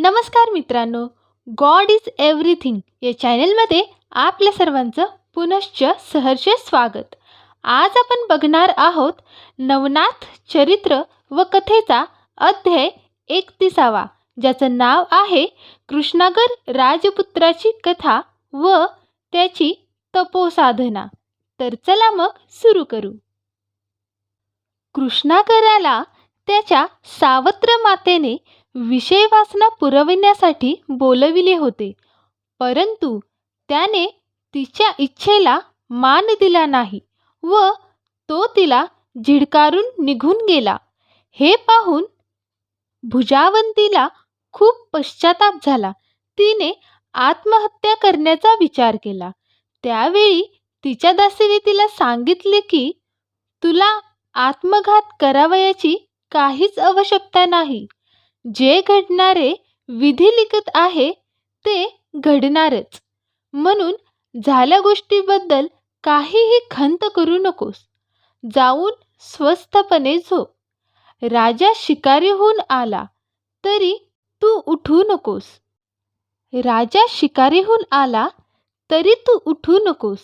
नमस्कार मित्रांनो God is everything या चॅनलमध्ये आपल्या सर्वांचं पुनश्च सहर्ष स्वागत. आज आपण बघणार आहोत नवनाथ चरित्र व कथेचा अध्याय एकतिसावा ज्याचं नाव आहे कृष्णागर राजपुत्राची कथा व त्याची तपोसाधना. तर चला मग सुरू करू. कृष्णागराला त्याच्या सावत्र मातेने विषय वासना पुरविण्यासाठी बोलविले होते. परंतु त्याने तिच्या इच्छेला मान दिला नाही व तो तिला झिडकारून निघून गेला. हे पाहून भुजावंतीला खूप पश्चाताप झाला. तिने आत्महत्या करण्याचा विचार केला. त्यावेळी तिच्या दासीने तिला सांगितले की तुला आत्मघात करावयाची काहीच आवश्यकता नाही. जे घडणारे विधी लिखत आहे ते घडणारच. म्हणून झाल्या गोष्टीबद्दल काहीही खंत करू नकोस. जाऊन स्वस्थपणे झोप. राजा शिकारीहून आला तरी तू उठू नकोस. राजा शिकारीहून आला तरी तू उठू नकोस.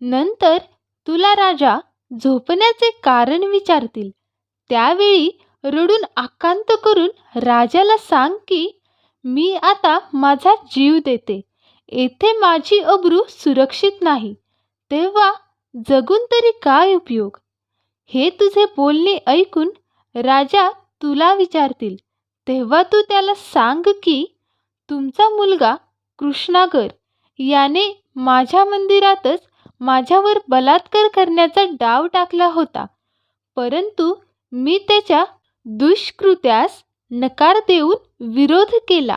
नंतर तुला राजा झोपण्याचे कारण विचारतील. त्यावेळी रडून आकांत करून राजाला सांग की मी आता माझा जीव देते. येथे माझी अब्रू सुरक्षित नाही. तेव्हा जगून तरी काय उपयोग हे तुझे बोलणे ऐकून राजा तुला विचारतील. तेव्हा तू त्याला सांग की तुमचा मुलगा कृष्णागर. याने माझ्या मंदिरातच माझ्यावर बलात्कार करण्याचा डाव टाकला होता. परंतु मी त्याच्या दुष्कृत्यास नकार देऊन विरोध केला.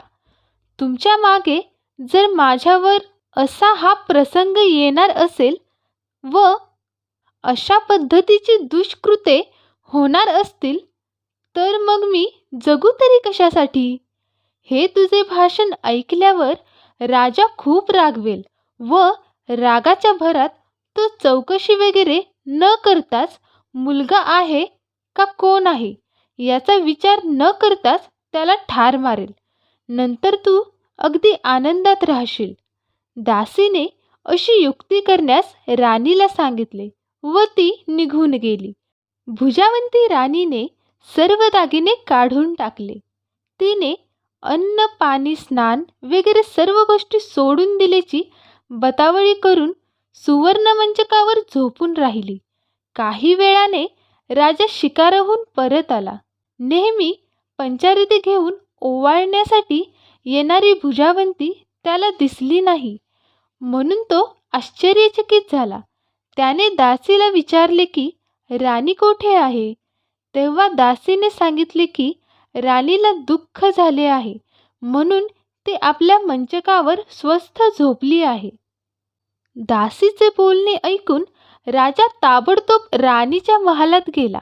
तुमच्या मागे जर माझ्यावर असा हा प्रसंग येणार असेल व अशा पद्धतीची दुष्कृते होणार असतील तर मग मी जगू तरी कशासाठी? हे तुझे भाषण ऐकल्यावर राजा खूप रागवेल व रागाच्या भरात तो चौकशी वगैरे न करताच मुलगा आहे का कोण आहे? याचा विचार न करताच त्याला ठार मारेल. नंतर तू अगदी आनंदात राहशील. दासीने अशी युक्ती करण्यास राणीला सांगितले व ती निघून गेली. भुजावंती राणीने सर्व दागिने काढून टाकले. तिने अन्न पाणी स्नान वगैरे सर्व गोष्टी सोडून दिल्याची बतावळी करून सुवर्णमंचकावर झोपून राहिली. काही वेळाने राजा शिकाराहून परत आला. नेहमी पंचारिती घेऊन ओवाळण्यासाठी येणारी भुजावंती त्याला दिसली नाही. म्हणून तो आश्चर्यचकित झाला. त्याने दासीला विचारले की राणी कोठे आहे? तेव्हा दासीने सांगितले की राणीला दुःख झाले आहे. म्हणून ती आपल्या मंचकावर स्वस्थ झोपली आहे. दासीचे बोलणे ऐकून राजा ताबडतोब राणीच्या महालात गेला.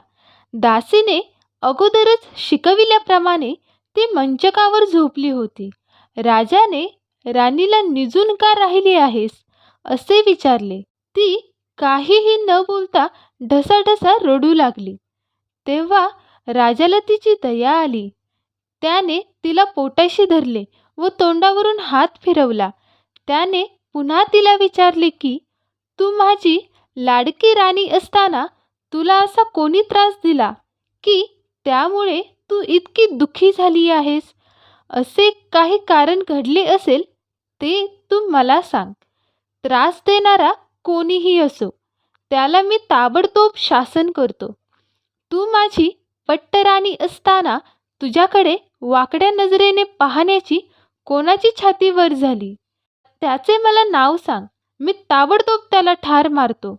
दासीने अगोदरच शिकविल्याप्रमाणे ती मंचकावर झोपली होती. राजाने राणीला निजून का राहिली आहेस? असे विचारले. ती काहीही न बोलता ढसाढसा रडू लागली. तेव्हा राजाला तिची दया आली. त्याने तिला पोटाशी धरले व तोंडावरून हात फिरवला. त्याने पुन्हा तिला विचारले की तू माझी लाडकी राणी असताना तुला असा कोणी त्रास दिला? की त्यामुळे तू इतकी दुःखी झाली आहेस. असे काही कारण घडले असेल ते तू मला सांग. त्रास देणारा कोणीही असो त्याला मी ताबडतोब शासन करतो. तू माझी पट्टराणी असताना तुझ्याकडे वाकड्या नजरेने पाहण्याची कोणाची छाती वर झाली? त्याचे मला नाव सांग. मी ताबडतोब त्याला ठार मारतो.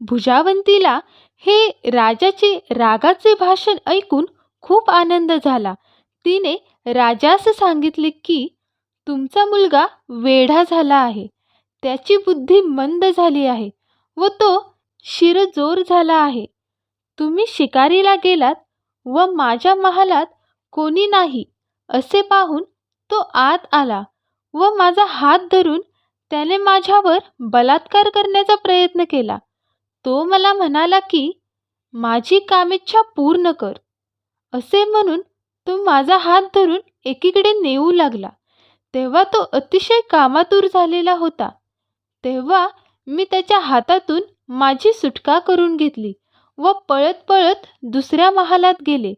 भुजावंतीला हे राजाचे रागाचे भाषण ऐकून खूप आनंद झाला. तिने राजास सांगितले की तुमचा मुलगा वेढा झाला आहे. त्याची बुद्धी मंद झाली आहे व तो शिरजोर झाला आहे. तुम्ही शिकारीला गेलात व माझ्या महालात कोणी नाही असे पाहून तो आत आला व माझा हात धरून त्याने माझ्यावर बलात्कार करण्याचा प्रयत्न केला. तो मला म्हणाला की माझी कामेच्छा पूर्ण कर. असे म्हणून तो माझा हात धरून एकीकडे नेऊ लागला. तेव्हा तो अतिशय कामातूर झालेला होता. तेव्हा मी त्याच्या हातातून माझी सुटका करून घेतली व पळत पळत दुसऱ्या महालात गेले.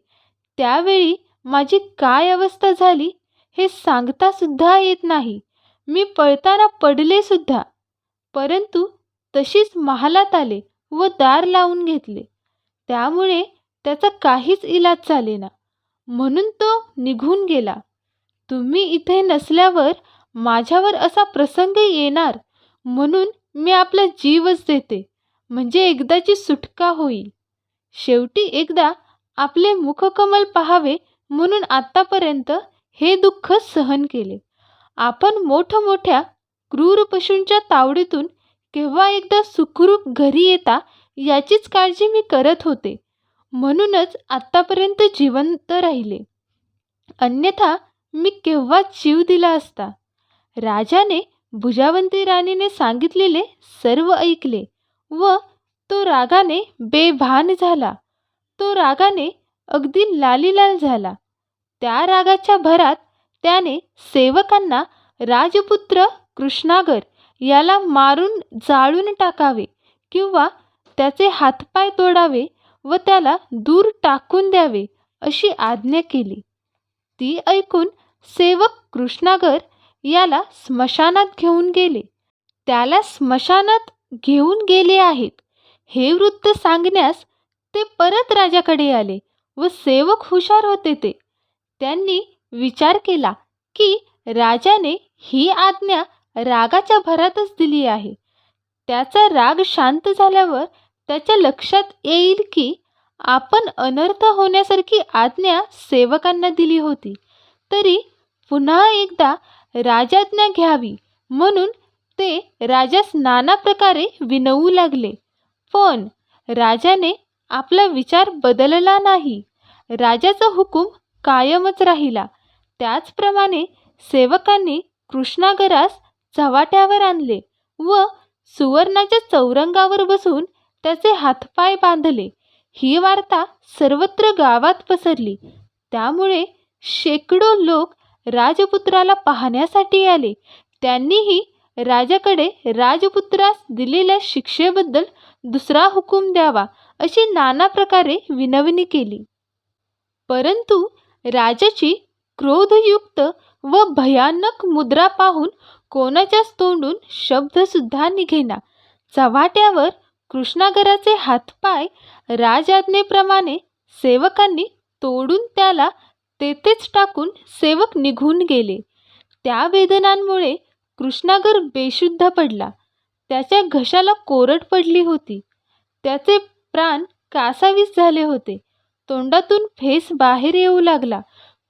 त्यावेळी माझी काय अवस्था झाली हे सांगता सुद्धा येत नाही. मी पळताना पडले सुद्धा. परंतु तशीच महालात आले. व दार लावून घेतले. त्यामुळे त्याचा काहीच इलाज झालेना म्हणून तो निघून गेला. तुम्ही इथे नसल्यावर माझ्यावर असा प्रसंग येणार म्हणून मी आपला जीवच देते. म्हणजे एकदाची सुटका होईल. शेवटी एकदा आपले मुखकमल पाहावे म्हणून आत्तापर्यंत हे दुःख सहन केले. आपण मोठमोठ्या क्रूर पशूंच्या तावडीतून केव्हा एकदा सुखरूप घरी येता याचीच काळजी मी करत होते. म्हणूनच आत्तापर्यंत जिवंत राहिले. अन्यथा मी केव्हाच जीव दिला असता? राजाने भुजावंती राणीने सांगितलेले सर्व ऐकले व तो रागाने बेभान झाला. तो रागाने अगदी लालीलाल झाला. त्या रागाच्या भरात त्याने सेवकांना राजपुत्र कृष्णागर याला मारून जाळून टाकावे किंवा त्याचे हातपाय तोडावे व त्याला दूर टाकून द्यावे अशी आज्ञा केली. ती ऐकून सेवक कृष्णागर याला स्मशानात घेऊन गेले. त्याला स्मशानात घेऊन गेले आहेत. हे वृत्त सांगण्यास ते परत राजाकडे आले व सेवक हुशार होते ते. त्यांनी विचार केला की राजाने ही आज्ञा रागाच्या भरातच दिली आहे. त्याचा राग शांत झाल्यावर त्याच्या लक्षात येईल की आपण अनर्थ होण्यासारखी आज्ञा सेवकांना दिली होती. तरी पुन्हा एकदा राजाज्ञा घ्यावी म्हणून ते राजास नाना प्रकारे विनवू लागले. पण राजाने आपला विचार बदलला नाही. राजाचा हुकूम कायमच राहिला. त्याचप्रमाणे सेवकांनी कृष्णागरास झवाट्यावर आणले व सुवर्णाच्या चौरंगावर बसून त्याचे हातपाय बांधले. ही वार्ता सर्वत्र गावात पसरली. त्यामुळे शेकडो लोक राजपुत्राला पाहण्यासाठी आले. त्यांनीही राजाकडे राजपुत्रास दिलेल्या शिक्षेबद्दल दुसरा हुकूम द्यावा अशी नाना प्रकारे विनवणी केली. परंतु राजाची क्रोधयुक्त व भयानक मुद्रा पाहून कोणाच्याच तोंडून शब्दसुद्धा निघेना. चव्हाट्यावर कृष्णागराचे हातपाय राजाज्ञेप्रमाणे सेवकांनी तोडून त्याला तेथेच टाकून सेवक निघून गेले. त्या वेदनांमुळे कृष्णागर बेशुद्ध पडला. त्याच्या घशाला कोरड पडली होती. त्याचे प्राण कासावीस झाले होते. तोंडातून फेस बाहेर येऊ लागला.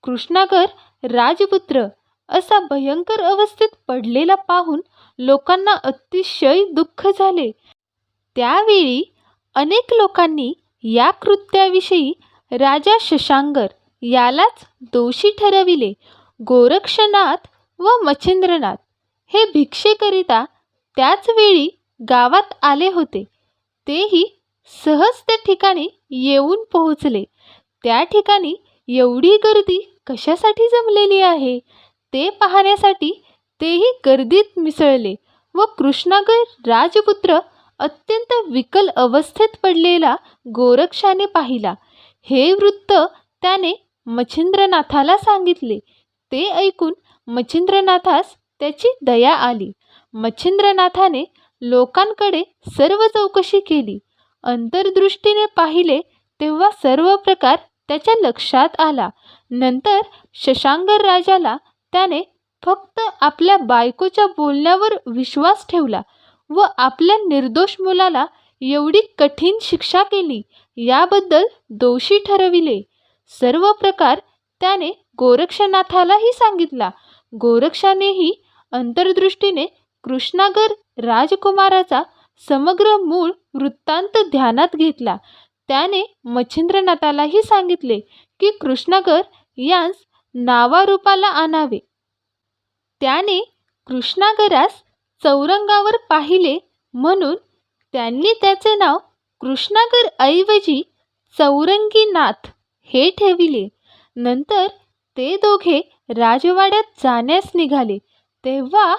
कृष्णागर राजपुत्र असा भयंकर अवस्थेत पडलेला पाहून लोकांना अतिशय दुःख झाले. त्यावेळी अनेक लोकांनी या कृत्याविषयी राजा शशांगर यालाच दोषी ठरविले. गोरक्षनाथ व मच्छिंद्रनाथ हे भिक्षेकरिता त्याच वेळी गावात आले होते. तेही सहज त्या ठिकाणी येऊन पोहोचले. त्या ठिकाणी एवढी गर्दी कशासाठी जमलेली आहे? ते पाहण्यासाठी तेही गर्दीत मिसळले व कृष्णागर राजपुत्र अत्यंत विकल अवस्थेत पडलेला गोरक्षाने पाहिला. हे वृत्त त्याने मच्छिंद्रनाथाला सांगितले. ते ऐकून मच्छिंद्रनाथास त्याची दया आली. मच्छिंद्रनाथाने लोकांकडे सर्व चौकशी केली. अंतर्दृष्टीने पाहिले तेव्हा सर्व प्रकार त्याच्या लक्षात आला. नंतर शशांगर राजाला त्याने फक्त आपल्या बायकोच्या बोलण्यावर विश्वास ठेवला व आपल्या निर्दोष मुलाला एवढी कठीण शिक्षा केली याबद्दल दोषी ठरविले. सर्व प्रकार त्याने गोरक्षनाथालाही सांगितला. गोरक्षानेही अंतर्दृष्टीने कृष्णागर राजकुमाराचा समग्र मूळ वृत्तांत ध्यानात घेतला. त्याने मच्छिंद्रनाथालाही सांगितले की कृष्णागर यांस नावारूपाला आणावे. त्याने कृष्णागरास चौरंगावर पाहिले म्हणून त्यांनी त्याचे नाव कृष्णागर ऐवजी चौरंगीनाथ हे ठेविले. नंतर ते दोघे राजवाड्यात जाण्यास निघाले. तेव्हा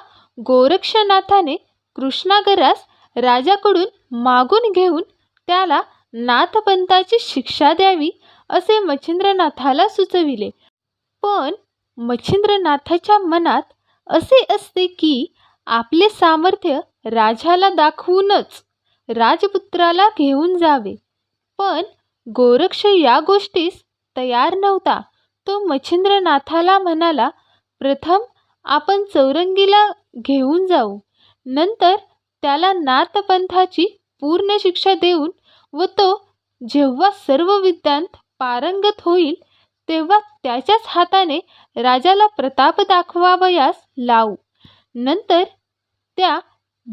गोरक्षनाथाने कृष्णागरास राजाकडून मागून घेऊन त्याला नाथपंथाची शिक्षा द्यावी असे मच्छिंद्रनाथाला सुचविले. पण मच्छिंद्रनाथाच्या मनात असे असते की आपले सामर्थ्य राजाला दाखवूनच राजपुत्राला घेऊन जावे. पण गोरक्ष या गोष्टीस तयार नव्हता. तो मच्छिंद्रनाथाला म्हणाला प्रथम आपण चौरंगीला घेऊन जाऊ. नंतर त्याला नाथपंथाची पूर्ण शिक्षा देऊन व तो जेव्हा सर्व विद्यांत पारंगत होईल तेव्हा त्याच्याच हाताने राजाला प्रताप दाखवावयास लावू. नंतर त्या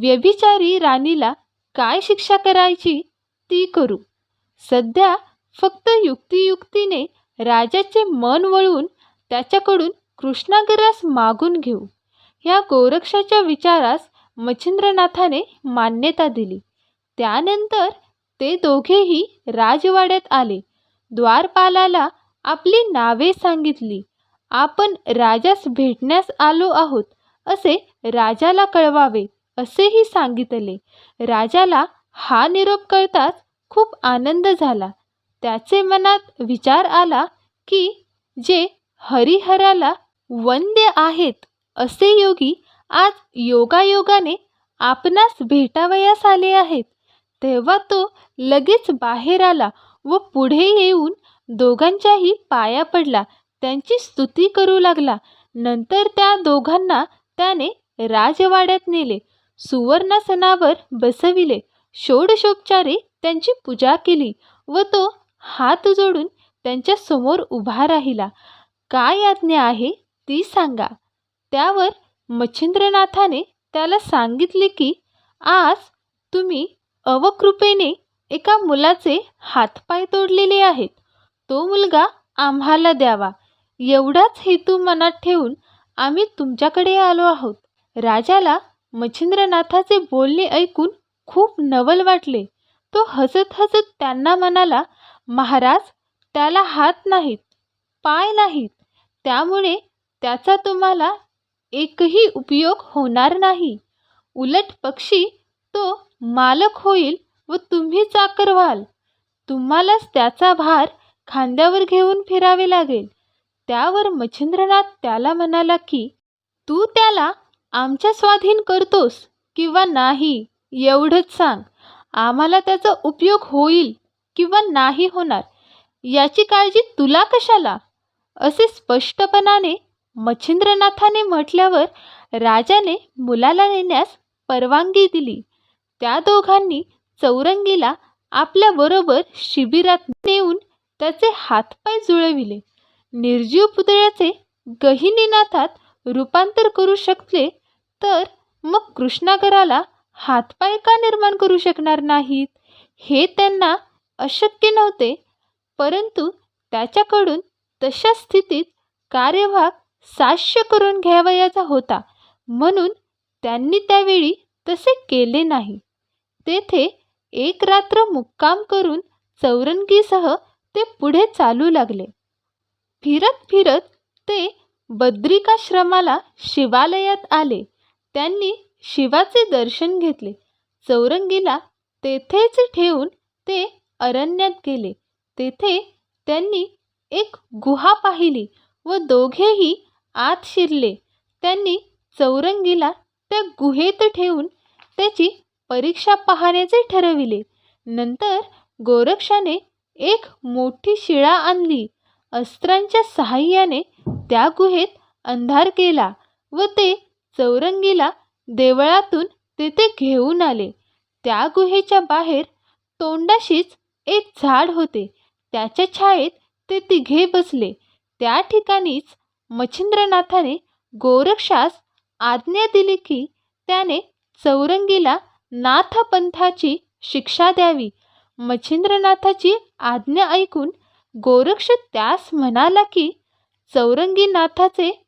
व्यभिचारी राणीला काय शिक्षा करायची ती करू. सध्या फक्त युक्तियुक्तीने राजाचे मन वळवून त्याच्याकडून कृष्णागरास मागून घेऊ. ह्या गोरक्षाच्या विचारास मच्छिंद्रनाथाने मान्यता दिली. त्यानंतर ते दोघेही राजवाड्यात आले. द्वारपालाला आपली नावे सांगितली. आपण राजास भेटण्यास आलो आहोत असे राजाला कळवावे असेही सांगितले. राजाला हा निरोप कळताच खूप आनंद झाला. त्याचे मनात विचार आला की जे हरिहराला वंद्य आहेत असे योगी आज योगायोगाने आपणास भेटावयास आले आहेत. तेव्हा तो लगेच बाहेर आला व पुढे येऊन दोघांच्याही पाया पडला. त्यांची स्तुती करू लागला. नंतर त्या दोघांना त्याने राजवाड्यात नेले. सुवर्णासनावर बसविले. षोडशोपचारे त्यांची पूजा केली व तो हात जोडून त्यांच्यासमोर उभा राहिला. काय आज्ञा आहे ती सांगा. त्यावर मच्छिंद्रनाथाने त्याला सांगितले की आज तुम्ही अवकृपेने एका मुलाचे हातपाय तोडलेले आहेत. तो मुलगा आम्हाला द्यावा. एवढाच हेतू मनात ठेवून आम्ही तुमच्याकडे आलो आहोत. राजाला मच्छिंद्रनाथाचे बोलणे ऐकून खूप नवल वाटले. तो हसत हसत त्यांना म्हणाला महाराज त्याला हात नाहीत पाय नाहीत. त्यामुळे त्याचा तुम्हाला एकही उपयोग होणार नाही. उलट पक्षी तो मालक होईल व तुम्ही चाकर व्हाल तुम्हालाच त्याचा भार खांद्यावर घेऊन फिरावे लागेल. त्यावर मच्छिंद्रनाथ त्याला म्हणाला की तू त्याला आमच्या स्वाधीन करतोस किंवा नाही एवढंच सांग. आम्हाला त्याचा उपयोग होईल किंवा नाही होणार याची काळजी तुला कशाला? असे स्पष्टपणाने मच्छिंद्रनाथाने म्हटल्यावर राजाने मुलाला नेण्यास परवानगी दिली. त्या दोघांनी चौरंगीला आपल्याबरोबर शिबिरात नेऊन त्याचे हातपाय जुळविले. निर्जीव पुतळ्याचे गहिनीनाथात रूपांतर करू शकले तर मग कृष्णागराला हातपाय का निर्माण करू शकणार नाहीत? हे त्यांना अशक्य नव्हते परंतु त्याच्याकडून तशा स्थितीत कार्यभाग साश्य करून घ्यावयाचा होता. म्हणून त्यांनी त्यावेळी तसे केले नाही. तेथे एक रात्र मुक्काम करून चौरंगीसह ते पुढे चालू लागले. फिरत फिरत ते बद्रिकाश्रमाला शिवालयात आले. त्यांनी शिवाचे दर्शन घेतले. चौरंगीला तेथेच ठेवून ते अरण्यात गेले. तेथे त्यांनी एक गुहा पाहिली व दोघेही आत शिरले. त्यांनी चौरंगीला त्या गुहेत ठेवून त्याची परीक्षा पाहण्याचे ठरविले. नंतर गोरक्षाने एक मोठी शिळा आणली. अस्त्रांच्या सहाय्याने त्या गुहेत अंधार केला व ते चौरंगीला देवळातून तेथे घेऊन आले. त्या गुहेच्या बाहेर तोंडाशीच एक झाड होते. त्याच्या छायेत ते तिघे बसले. त्या ठिकाणीच मच्छिंद्रनाथाने गोरक्षास आज्ञा दिली की त्याने चौरंगीला नाथपंथाची शिक्षा द्यावी. मच्छिंद्रनाथाची आज्ञा ऐकून गोरक्ष त्यास म्हणाला की चौरंगीनाथाचे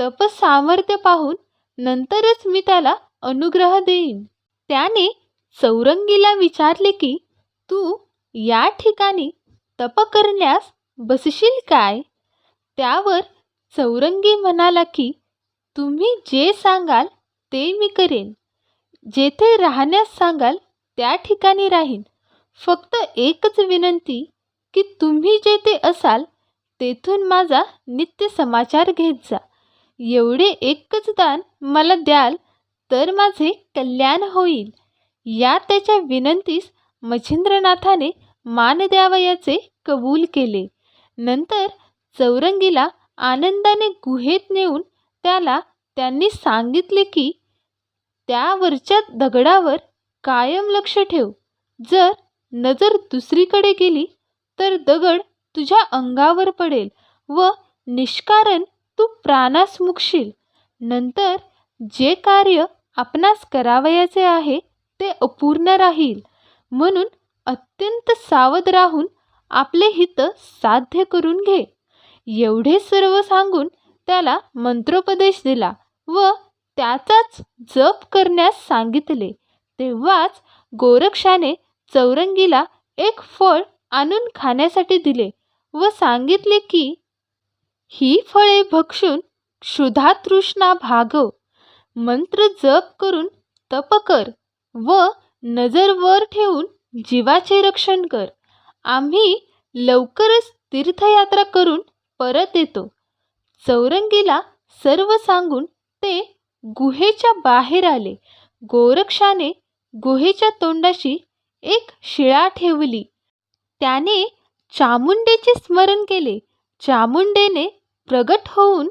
तपसामर्थ्य पाहून नंतरच मी त्याला अनुग्रह देईन. त्याने चौरंगीला विचारले की तू या ठिकाणी तप करण्यास बसशील काय? त्यावर चौरंगी म्हणाला की तुम्ही जे सांगाल ते मी करेन. जेथे राहण्यास सांगाल त्या ठिकाणी राहीन. फक्त एकच विनंती की तुम्ही जेथे असाल तेथून माझा नित्य समाचार घेत जा. एवढे एकच दान मला द्याल तर माझे कल्याण होईल. या त्याच्या विनंतीस मच्छिंद्रनाथाने मान द्यावयाचे कबूल केले. नंतर चौरंगीला आनंदाने गुहेत नेऊन त्याला त्यांनी सांगितले की त्यावरच्या दगडावर कायम लक्ष ठेव. जर नजर दुसरीकडे गेली तर दगड तुझ्या अंगावर पडेल व निष्कारण तू प्राणास मुकशील. नंतर जे कार्य आपणास करावयाचे आहे ते अपूर्ण राहील. म्हणून अत्यंत सावध राहून आपले हित साध्य करून घे. एवढे सर्व सांगून त्याला मंत्रोपदेश दिला व त्याचाच जप करण्यास सांगितले. तेव्हाच गोरक्षाने चौरंगीला एक फळ आणून खाण्यासाठी दिले व सांगितले की ही फळे भक्षून क्षुधातृष्णा भागव. मंत्र जप करून तप कर व नजर वर ठेवून जीवाचे रक्षण कर. आम्ही लवकरच तीर्थयात्रा करून परत येतो. चौरंगीला सर्व सांगून ते गुहेच्या बाहेर आले. गोरक्षाने गुहेच्या तोंडाशी एक शिळा ठेवली. त्याने चामुंडेचे स्मरण केले. चामुंडेने प्रगट होऊन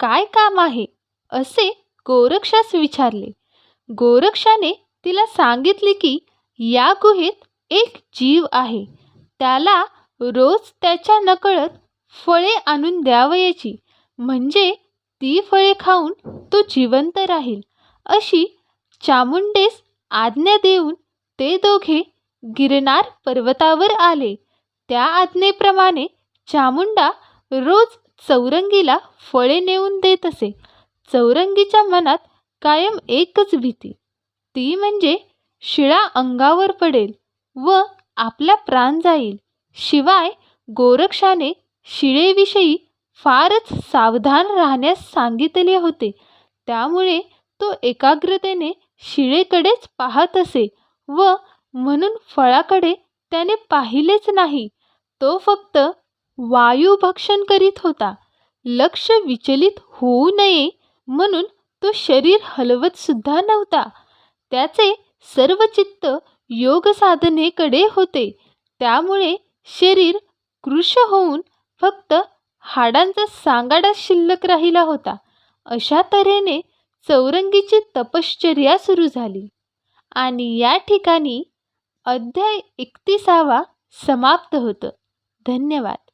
काय काम आहे? असे गोरक्षास विचारले. गोरक्षाने तिला सांगितले की या गुहेत एक जीव आहे. त्याला रोज त्याच्या नकळत फळे आणून द्यावयाची. म्हणजे ती फळे खाऊन तो जिवंत राहील. अशी चामुंडेस आज्ञा देऊन ते दोघे गिरनार पर्वतावर आले. त्या आज्ञेप्रमाणे चामुंडा रोज चौरंगीला फळे नेऊन देत असे. चौरंगीच्या मनात कायम एकच भीती. ती म्हणजे शिळा अंगावर पडेल व आपला प्राण जाईल. शिवाय गोरक्षाने शिळेविषयी फारच सावधान राहण्यास सांगितले होते. त्यामुळे तो एकाग्रतेने शिळेकडेच पाहत असे. व म्हणून फळाकडे त्याने पाहिलेच नाही. तो फक्त वायुभक्षण करीत होता. लक्ष विचलित होऊ नये म्हणून तो शरीर हलवत सुद्धा नव्हता. त्याचे सर्व चित्त योग साधनेकडे होते. त्यामुळे शरीर कृश होऊन फक्त हाडांचा सांगाडा शिल्लक राहिला होता. अशा तऱ्हेने चौरंगीची तपश्चर्या सुरू झाली. आणि या ठिकाणी अध्याय एकतीसावा समाप्त होतं. धन्यवाद.